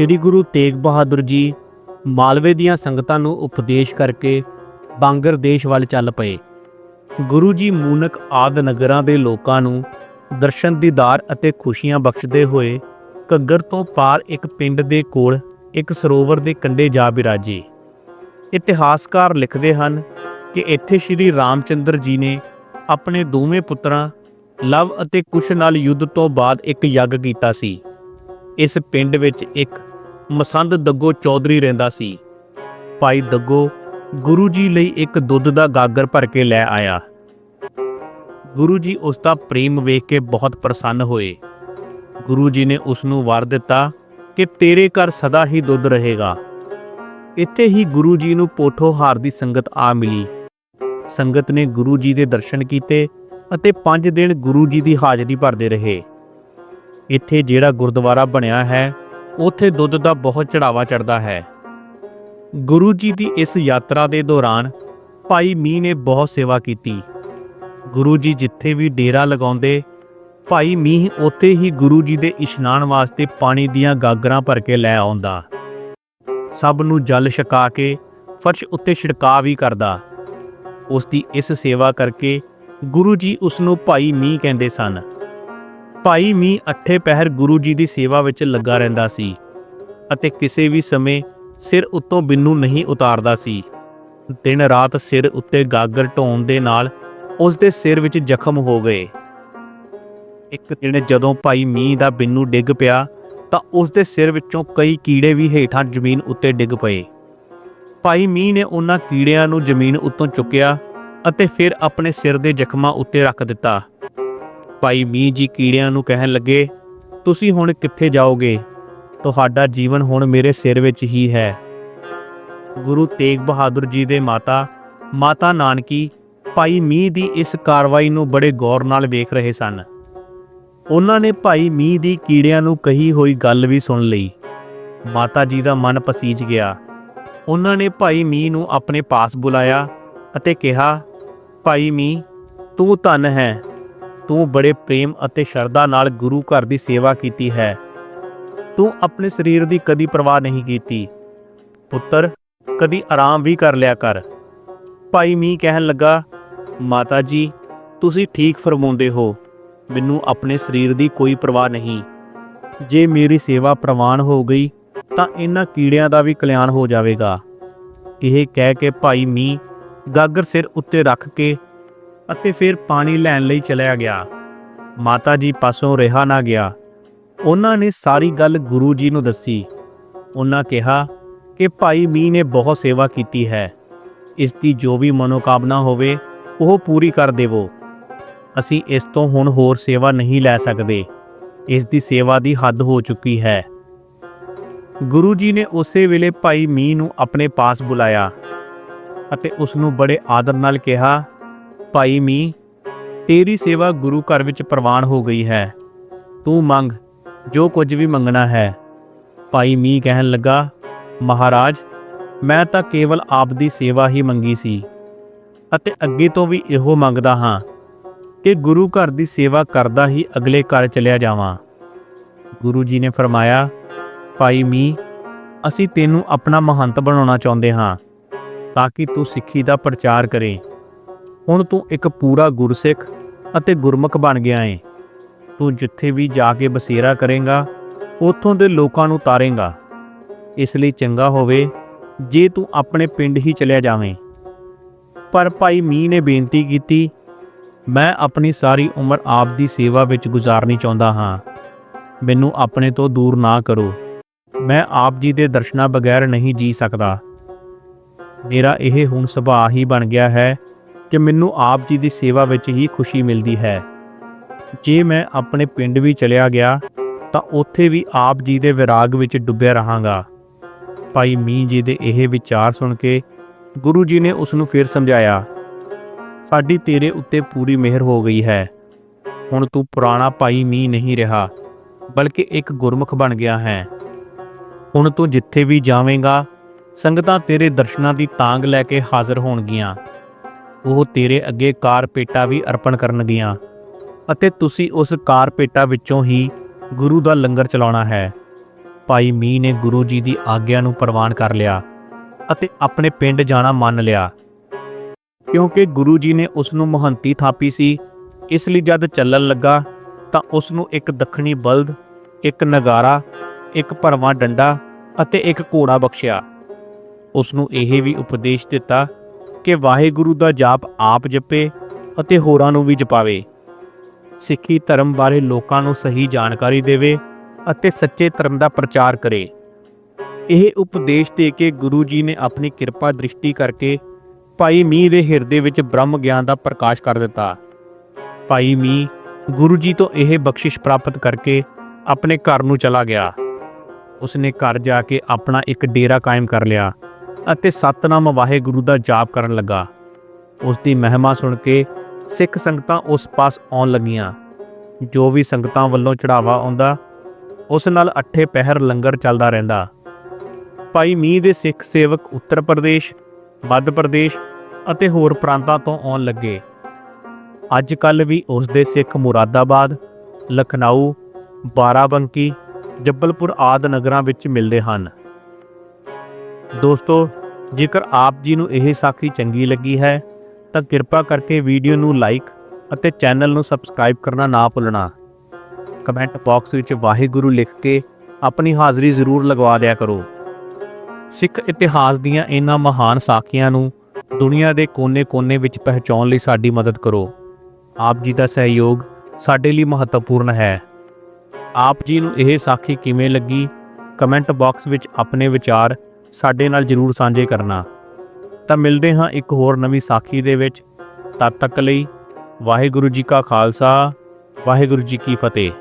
ਸ੍ਰੀ ਗੁਰੂ ਤੇਗ ਬਹਾਦਰ ਜੀ ਮਾਲਵੇ ਦੀਆਂ ਸੰਗਤਾਂ ਨੂੰ ਉਪਦੇਸ਼ ਕਰਕੇ ਬਾਂਗਰ ਦੇਸ਼ ਵੱਲ ਚੱਲ ਪਏ। ਗੁਰੂ ਜੀ ਮੂਨਕ ਆਦ ਨਗਰਾਂ ਦੇ ਲੋਕਾਂ ਨੂੰ ਦਰਸ਼ਨ ਦੀਦਾਰ ਅਤੇ ਖੁਸ਼ੀਆਂ ਬਖਸ਼ਦੇ ਹੋਏ ਘੱਗਰ ਤੋਂ ਪਾਰ ਇੱਕ ਪਿੰਡ ਦੇ ਕੋਲ ਇੱਕ ਸਰੋਵਰ ਦੇ ਕੰਢੇ ਜਾ ਬਿਰਾਜੇ। ਇਤਿਹਾਸਕਾਰ ਲਿਖਦੇ ਹਨ ਕਿ ਇੱਥੇ ਸ਼੍ਰੀ ਰਾਮਚੰਦਰ ਜੀ ਨੇ ਆਪਣੇ ਦੋਵੇਂ ਪੁੱਤਰਾਂ ਲਵ ਅਤੇ ਕੁਸ਼ ਨਾਲ ਯੁੱਧ ਤੋਂ ਬਾਅਦ ਇੱਕ ਯੱਗ ਕੀਤਾ ਸੀ। ਇਸ ਪਿੰਡ ਵਿੱਚ ਇੱਕ ਮਸੰਦ ਦੱਗੋ ਚੌਧਰੀ ਰਹਿੰਦਾ ਸੀ। ਭਾਈ ਦੱਗੋ ਗੁਰੂ ਜੀ ਲਈ ਇੱਕ ਦੁੱਧ ਦਾ ਗਾਗਰ ਭਰ ਕੇ ਲੈ ਆਇਆ। ਗੁਰੂ ਜੀ ਉਸ ਦਾ ਪ੍ਰੇਮ ਵੇਖ ਕੇ ਬਹੁਤ ਪ੍ਰਸੰਨ ਹੋਏ। ਗੁਰੂ ਜੀ ਨੇ ਉਸ ਨੂੰ ਵਰ ਦਿੱਤਾ ਕਿ ਤੇਰੇ ਘਰ ਸਦਾ ਹੀ ਦੁੱਧ ਰਹੇਗਾ। ਇੱਥੇ ਹੀ ਗੁਰੂ ਜੀ ਨੂੰ ਪੋਠੋਹਾਰ ਦੀ ਸੰਗਤ ਆ ਮਿਲੀ। ਸੰਗਤ ਨੇ ਗੁਰੂ ਜੀ ਦੇ ਦਰਸ਼ਨ ਕੀਤੇ ਅਤੇ 5 ਦਿਨ ਗੁਰੂ ਜੀ ਦੀ ਹਾਜ਼ਰੀ ਭਰਦੇ ਰਹੇ। ਇੱਥੇ ਜਿਹੜਾ ਗੁਰਦੁਆਰਾ ਬਣਿਆ ਹੈ ਉੱਥੇ ਦੁੱਧ ਦਾ ਬਹੁਤ ਚੜਾਵਾ ਚੜਦਾ ਹੈ। ਗੁਰੂ ਜੀ ਦੀ ਇਸ ਯਾਤਰਾ ਦੇ ਦੌਰਾਨ ਭਾਈ ਮੀਂਹ ਨੇ ਬਹੁਤ ਸੇਵਾ ਕੀਤੀ। ਗੁਰੂ ਜੀ ਜਿੱਥੇ ਵੀ ਡੇਰਾ ਲਗਾਉਂਦੇ, ਭਾਈ ਮੀਂਹ ਉੱਥੇ ਹੀ ਗੁਰੂ ਜੀ ਦੇ ਇਸ਼ਨਾਨ ਵਾਸਤੇ ਪਾਣੀ ਦੀਆਂ ਗਾਗਰਾਂ ਭਰ ਕੇ ਲੈ ਆਉਂਦਾ। ਸਭ ਨੂੰ ਜਲ ਛਕਾ ਕੇ ਫਰਸ਼ ਉੱਤੇ ਛਿੜਕਾ ਵੀ ਕਰਦਾ। ਉਸ ਦੀ ਇਸ ਸੇਵਾ ਕਰਕੇ ਗੁਰੂ ਜੀ ਉਸ ਨੂੰ ਭਾਈ ਮੀਂਹ ਕਹਿੰਦੇ ਸਨ। ਭਾਈ ਮੀਂਹ ਅੱਠੇ ਪਹਿਰ ਗੁਰੂ ਜੀ ਦੀ ਸੇਵਾ ਵਿੱਚ ਲੱਗਾ ਰਹਿੰਦਾ ਸੀ ਅਤੇ ਕਿਸੇ ਵੀ ਸਮੇਂ ਸਿਰ ਉੱਤੋਂ ਬਿੰਨੂ ਨਹੀਂ ਉਤਾਰਦਾ ਸੀ। ਦਿਨ ਰਾਤ ਸਿਰ ਉੱਤੇ ਗਾਗਰ ਢੋਣ ਦੇ ਨਾਲ ਉਸ ਦੇ ਸਿਰ ਵਿੱਚ ਜ਼ਖਮ ਹੋ ਗਏ। ਇੱਕ ਦਿਨ ਜਦੋਂ ਭਾਈ ਮੀਂਹ ਦਾ ਬਿੰਨੂ ਡਿੱਗ ਪਿਆ ਤਾਂ ਉਸ ਦੇ ਸਿਰ ਵਿੱਚੋਂ ਕਈ ਕੀੜੇ ਵੀ ਹੇਠਾਂ ਜ਼ਮੀਨ ਉੱਤੇ ਡਿੱਗ ਪਏ। ਭਾਈ ਮੀਂਹ ਨੇ ਉਹਨਾਂ ਕੀੜਿਆਂ ਨੂੰ ਜ਼ਮੀਨ ਉੱਤੋਂ ਚੁੱਕਿਆ ਅਤੇ ਫਿਰ ਆਪਣੇ ਸਿਰ ਦੇ ਜ਼ਖਮਾਂ ਉੱਤੇ ਰੱਖ ਦਿੱਤਾ। ਭਾਈ ਮੀਂਹ ਜੀ ਕੀੜਿਆਂ ਨੂੰ ਕਹਿਣ ਲੱਗੇ, ਤੁਸੀਂ ਹੁਣ ਕਿੱਥੇ ਜਾਓਗੇ? ਤੁਹਾਡਾ ਜੀਵਨ ਹੁਣ ਮੇਰੇ ਸਿਰ ਵਿੱਚ ਹੀ ਹੈ। ਗੁਰੂ ਤੇਗ ਬਹਾਦਰ ਜੀ ਦੇ ਮਾਤਾ ਮਾਤਾ ਨਾਨਕੀ, ਭਾਈ ਮੀਂਹ ਦੀ ਇਸ ਕਾਰਵਾਈ ਨੂੰ ਬੜੇ ਗੌਰ ਨਾਲ ਵੇਖ ਰਹੇ ਸਨ। ਉਹਨਾਂ ਨੇ ਭਾਈ ਮੀਂਹ ਦੀ ਕੀੜਿਆਂ ਨੂੰ ਕਹੀ ਹੋਈ ਗੱਲ ਵੀ ਸੁਣ ਲਈ। ਮਾਤਾ ਜੀ ਦਾ ਮਨ ਪਸੀਜ ਗਿਆ। ਉਹਨਾਂ ਨੇ ਭਾਈ ਮੀਂਹ ਨੂੰ ਆਪਣੇ ਪਾਸ ਬੁਲਾਇਆ ਅਤੇ ਕਿਹਾ, ਭਾਈ ਮੀਂਹ, ਤੂੰ ਧਨ ਹੈ। ਤੂੰ ਬੜੇ ਪ੍ਰੇਮ ਅਤੇ ਸ਼ਰਧਾ ਨਾਲ ਗੁਰੂ ਘਰ ਦੀ ਸੇਵਾ ਕੀਤੀ ਹੈ। ਤੂੰ ਆਪਣੇ ਸਰੀਰ ਦੀ ਕਦੀ ਪਰਵਾਹ ਨਹੀਂ ਕੀਤੀ। ਪੁੱਤਰ, ਕਦੀ ਆਰਾਮ ਵੀ ਕਰ ਲਿਆ ਕਰ। ਭਾਈ ਮੀਂਹ ਕਹਿਣ ਲੱਗਾ, ਮਾਤਾ ਜੀ, ਤੁਸੀਂ ਠੀਕ ਫਰਮਾਉਂਦੇ ਹੋ। ਮੈਨੂੰ ਆਪਣੇ ਸਰੀਰ ਦੀ ਕੋਈ ਪਰਵਾਹ ਨਹੀਂ। ਜੇ ਮੇਰੀ ਸੇਵਾ ਪ੍ਰਵਾਨ ਹੋ ਗਈ, ਤਾਂ ਇਹਨਾਂ ਕੀੜਿਆਂ ਦਾ ਵੀ ਕਲਿਆਣ ਹੋ ਜਾਵੇਗਾ ਇਹ ਕਹਿ ਕੇ ਭਾਈ ਮੀਂਹ ਗਾਗਰ ਸਿਰ ਉੱਤੇ ਰੱਖ ਕੇ ਅਤੇ ਫਿਰ ਪਾਣੀ ਲੈਣ ਲਈ ਚਲਿਆ ਗਿਆ। ਮਾਤਾ ਜੀ ਪਾਸੋਂ ਰਿਹਾ ਨਾ ਗਿਆ। ਉਹਨਾਂ ਨੇ ਸਾਰੀ ਗੱਲ ਗੁਰੂ ਜੀ ਨੂੰ ਦੱਸੀ। ਉਹਨਾਂ ਕਿਹਾ ਕਿ ਭਾਈ ਮੀਂਹ ਨੇ ਬਹੁਤ ਸੇਵਾ ਕੀਤੀ ਹੈ। ਇਸ ਦੀ ਜੋ ਵੀ ਮਨੋਕਾਮਨਾ ਹੋਵੇ, ਉਹ ਪੂਰੀ ਕਰ ਦੇਵੋ। ਅਸੀਂ ਇਸ ਤੋਂ ਹੁਣ ਹੋਰ ਸੇਵਾ ਨਹੀਂ ਲੈ ਸਕਦੇ। ਇਸ ਦੀ ਸੇਵਾ ਦੀ ਹੱਦ ਹੋ ਚੁੱਕੀ ਹੈ। ਗੁਰੂ ਜੀ ਨੇ ਉਸੇ ਵੇਲੇ ਭਾਈ ਮੀਂਹ ਨੂੰ ਆਪਣੇ ਪਾਸ ਬੁਲਾਇਆ ਅਤੇ ਉਸ ਨੂੰ ਬੜੇ ਆਦਰ ਨਾਲ ਕਿਹਾ ਭਾਈ ਮੀਂਹ ਤੇਰੀ ਸੇਵਾ ਗੁਰੂ ਘਰ ਵਿੱਚ ਪ੍ਰਵਾਨ ਹੋ ਗਈ ਹੈ। ਤੂੰ ਮੰਗ, ਜੋ ਕੁਝ ਵੀ ਮੰਗਣਾ ਹੈ। ਭਾਈ ਮੀਂਹ ਕਹਿਣ ਲੱਗਾ, ਮਹਾਰਾਜ, ਮੈਂ ਤਾਂ ਕੇਵਲ ਆਪ ਦੀ ਸੇਵਾ ਹੀ ਮੰਗੀ ਸੀ ਅਤੇ ਅੱਗੇ ਤੋਂ ਵੀ ਇਹੋ ਮੰਗਦਾ ਹਾਂ ਕਿ ਗੁਰੂ ਘਰ ਦੀ ਸੇਵਾ ਕਰਦਾ ਹੀ ਅਗਲੇ ਘਰ ਚਲਿਆ ਜਾਵਾਂ। ਗੁਰੂ ਜੀ ਨੇ ਫਰਮਾਇਆ, ਭਾਈ ਮੀਂਹ ਅਸੀਂ ਤੈਨੂੰ ਆਪਣਾ ਮਹੰਤ ਬਣਾਉਣਾ ਚਾਹੁੰਦੇ ਹਾਂ ਤਾਂ ਕਿ ਤੂੰ ਸਿੱਖੀ ਦਾ ਪ੍ਰਚਾਰ ਕਰੇ। ਹੁਣ ਤੂੰ ਇੱਕ ਪੂਰਾ ਗੁਰਸਿੱਖ ਅਤੇ ਗੁਰਮੁਖ ਬਣ ਗਿਆ ਏ। ਤੂੰ ਜਿੱਥੇ ਵੀ ਜਾ ਕੇ ਬਸੇਰਾ ਕਰੇਂਗਾ, ਉੱਥੋਂ ਦੇ ਲੋਕਾਂ ਨੂੰ ਤਾਰੇਗਾ। ਇਸ ਲਈ ਚੰਗਾ ਹੋਵੇ ਜੇ ਤੂੰ ਆਪਣੇ ਪਿੰਡ ਹੀ ਚਲਿਆ ਜਾਵੇਂ। ਪਰ ਭਾਈ ਮੀਂਹ ਨੇ ਬੇਨਤੀ ਕੀਤੀ, ਮੈਂ ਆਪਣੀ ਸਾਰੀ ਉਮਰ ਆਪ ਦੀ ਸੇਵਾ ਵਿੱਚ ਗੁਜ਼ਾਰਨੀ ਚਾਹੁੰਦਾ ਹਾਂ। ਮੈਨੂੰ ਆਪਣੇ ਤੋਂ ਦੂਰ ਨਾ ਕਰੋ। ਮੈਂ ਆਪ ਜੀ ਦੇ ਦਰਸ਼ਨਾਂ ਬਗੈਰ ਨਹੀਂ ਜੀ ਸਕਦਾ। ਮੇਰਾ ਇਹ ਹੁਣ ਸੁਭਾਅ ਹੀ ਬਣ ਗਿਆ ਹੈ ਕਿ ਮੈਨੂੰ ਆਪ ਜੀ ਦੀ ਸੇਵਾ ਵਿੱਚ ਹੀ ਖੁਸ਼ੀ ਮਿਲਦੀ ਹੈ। ਜੇ ਮੈਂ ਆਪਣੇ ਪਿੰਡ ਵੀ ਚਲਿਆ ਗਿਆ, ਤਾਂ ਉੱਥੇ ਵੀ ਆਪ ਜੀ ਦੇ ਵਿਰਾਗ ਵਿੱਚ ਡੁੱਬਿਆ ਰਹਾਂਗਾ। ਭਾਈ ਮੀਂਹ ਜੀ ਦੇ ਇਹ ਵਿਚਾਰ ਸੁਣ ਕੇ ਗੁਰੂ ਜੀ ਨੇ ਉਸ ਨੂੰ ਫਿਰ ਸਮਝਾਇਆ, ਸਾਡੀ ਤੇਰੇ ਉੱਤੇ ਪੂਰੀ ਮਿਹਰ ਹੋ ਗਈ ਹੈ। ਹੁਣ ਤੂੰ ਪੁਰਾਣਾ ਭਾਈ ਮੀਂਹ ਨਹੀਂ ਰਿਹਾ, ਬਲਕਿ ਇੱਕ ਗੁਰਮੁਖ ਬਣ ਗਿਆ ਹੈ। ਹੁਣ ਤੂੰ ਜਿੱਥੇ ਵੀ ਜਾਵੇਂਗਾ, ਸੰਗਤਾਂ ਤੇਰੇ ਦਰਸ਼ਨਾਂ ਦੀ ਤਾਂਗ ਲੈ ਕੇ ਹਾਜ਼ਰ ਹੋਣਗੀਆਂ। ਉਹ ਤੇਰੇ ਅੱਗੇ ਕਾਰਪੇਟਾ ਵੀ ਅਰਪਣ ਕਰਨਗੀਆਂ। ਅਤੇ ਤੁਸੀਂ ਉਸ ਕਾਰਪੇਟਾ ਵਿੱਚੋਂ ਹੀ ਗੁਰੂ ਦਾ ਲੰਗਰ ਚਲਾਉਣਾ ਹੈ। ਭਾਈ ਮੀ ਨੇ ਗੁਰੂ ਜੀ ਦੀ ਆਗਿਆ ਨੂੰ ਪ੍ਰਵਾਨ ਕਰ ਲਿਆ ਅਤੇ ਆਪਣੇ ਪਿੰਡ ਜਾਣਾ ਮੰਨ ਲਿਆ। ਕਿਉਂਕਿ ਗੁਰੂ ਜੀ ਨੇ ਉਸ ਨੂੰ ਮਹੰਤੀ ਥਾਪੀ ਸੀ, ਇਸ ਲਈ ਜਦ ਚੱਲਣ ਲੱਗਾ ਤਾਂ ਉਸ ਨੂੰ ਇੱਕ ਦੱਖਣੀ ਬਲਦ, ਇੱਕ ਨਗਾਰਾ, ਇੱਕ ਭਰਵਾਂ ਡੰਡਾ ਅਤੇ ਇੱਕ ਘੋੜਾ ਬਖਸ਼ਿਆ। ਉਸ ਨੂੰ ਇਹ ਵੀ ਉਪਦੇਸ਼ ਦਿੱਤਾ ਕਿ ਵਾਹਿਗੁਰੂ ਦਾ ਜਾਪ ਆਪ ਜਪੇ ਅਤੇ ਹੋਰਾਂ ਨੂੰ ਵੀ ਜਪਾਵੇ। ਸਿੱਖੀ ਧਰਮ ਬਾਰੇ ਲੋਕਾਂ ਨੂੰ ਸਹੀ ਜਾਣਕਾਰੀ ਦੇਵੇ ਅਤੇ ਸੱਚੇ ਧਰਮ ਦਾ ਪ੍ਰਚਾਰ ਕਰੇ। ਇਹ ਉਪਦੇਸ਼ ਦੇ ਕੇ ਗੁਰੂ ਜੀ ਨੇ ਆਪਣੀ ਕਿਰਪਾ ਦ੍ਰਿਸ਼ਟੀ ਕਰਕੇ ਭਾਈ ਮੀਂਹ ਦੇ ਹਿਰਦੇ ਵਿੱਚ ਬ੍ਰਹਮ ਗਿਆਨ ਦਾ ਪ੍ਰਕਾਸ਼ ਕਰ ਦਿੱਤਾ। ਭਾਈ ਮੀਂਹ, ਗੁਰੂ ਜੀ ਤੋਂ ਇਹ ਬਖਸ਼ਿਸ਼ ਪ੍ਰਾਪਤ ਕਰਕੇ ਆਪਣੇ ਘਰ ਨੂੰ ਚਲਾ ਗਿਆ। ਉਸਨੇ ਘਰ ਜਾ ਕੇ ਆਪਣਾ ਇੱਕ ਡੇਰਾ ਕਾਇਮ ਕਰ ਲਿਆ। ਅਤੇ ਸਤਨਾਮ ਵਾਹਿਗੁਰੂ ਦਾ ਜਾਪ ਕਰਨ ਲੱਗਾ। ਉਸ ਦੀ ਮਹਿਮਾ ਸੁਣ ਕੇ ਸਿੱਖ ਸੰਗਤਾਂ ਉਸ ਪਾਸ ਆਉਣ ਲੱਗੀਆਂ। ਜੋ ਵੀ ਸੰਗਤਾਂ ਵੱਲੋਂ ਚੜਾਵਾ ਆਉਂਦਾ, ਉਸ ਨਾਲ ਅੱਠੇ ਪਹਿਰ ਲੰਗਰ ਚੱਲਦਾ ਰਹਿੰਦਾ। ਭਾਈ ਮੀਂਹ ਦੇ ਸਿੱਖ ਸੇਵਕ ਉੱਤਰ ਪ੍ਰਦੇਸ਼, ਮੱਧ ਪ੍ਰਦੇਸ਼ ਅਤੇ ਹੋਰ ਪ੍ਰਾਂਤਾਂ ਤੋਂ ਆਉਣ ਲੱਗੇ। ਅੱਜ ਕੱਲ ਵੀ ਉਸ ਦੇ ਸਿੱਖ ਮੁਰਾਦਾਬਾਦ, ਲਖਨਊ, ਬਾਰਾਬੰਕੀ, ਜੱਬਲਪੁਰ ਆਦ ਨਗਰਾਂ ਵਿੱਚ ਮਿਲਦੇ ਹਨ। ਦੋਸਤੋ, ਜੇਕਰ ਆਪ ਜੀ ਨੂੰ ਇਹ ਸਾਖੀ ਚੰਗੀ ਲੱਗੀ ਹੈ, ਤਾਂ ਕਿਰਪਾ ਕਰਕੇ ਵੀਡੀਓ ਨੂੰ ਲਾਈਕ ਅਤੇ ਚੈਨਲ ਨੂੰ ਸਬਸਕ੍ਰਾਈਬ ਕਰਨਾ ਨਾ ਭੁੱਲਣਾ। ਕਮੈਂਟ ਬਾਕਸ ਵਿੱਚ ਵਾਹਿਗੁਰੂ ਲਿਖ ਕੇ ਆਪਣੀ ਹਾਜ਼ਰੀ ਜ਼ਰੂਰ ਲਗਵਾ ਦਿਆ ਕਰੋ। ਸਿੱਖ ਇਤਿਹਾਸ ਦੀਆਂ ਇਹਨਾਂ ਮਹਾਨ ਸਾਖੀਆਂ ਨੂੰ ਦੁਨੀਆ ਦੇ ਕੋਨੇ-ਕੋਨੇ ਵਿੱਚ ਪਹੁੰਚਾਉਣ ਲਈ ਸਾਡੀ ਮਦਦ ਕਰੋ। ਆਪ ਜੀ ਦਾ ਸਹਿਯੋਗ ਸਾਡੇ ਲਈ ਮਹੱਤਵਪੂਰਨ ਹੈ। ਆਪ ਜੀ ਨੂੰ ਇਹ ਸਾਖੀ ਕਿਵੇਂ ਲੱਗੀ? ਕਮੈਂਟ ਬਾਕਸ ਵਿੱਚ ਆਪਣੇ ਵਿਚਾਰ ਸਾਡੇ ਨਾਲ ਜਰੂਰ ਸਾਂਝੇ ਕਰਨਾ। ਤਾਂ ਮਿਲਦੇ ਹਾਂ ਇੱਕ ਹੋਰ ਨਵੀਂ ਸਾਖੀ ਦੇ ਵਿੱਚ। ਤਦ ਤੱਕ ਲਈ ਵਾਹਿਗੁਰੂ ਜੀ ਕਾ ਖਾਲਸਾ, ਵਾਹਿਗੁਰੂ ਜੀ ਕੀ ਫਤਿਹ।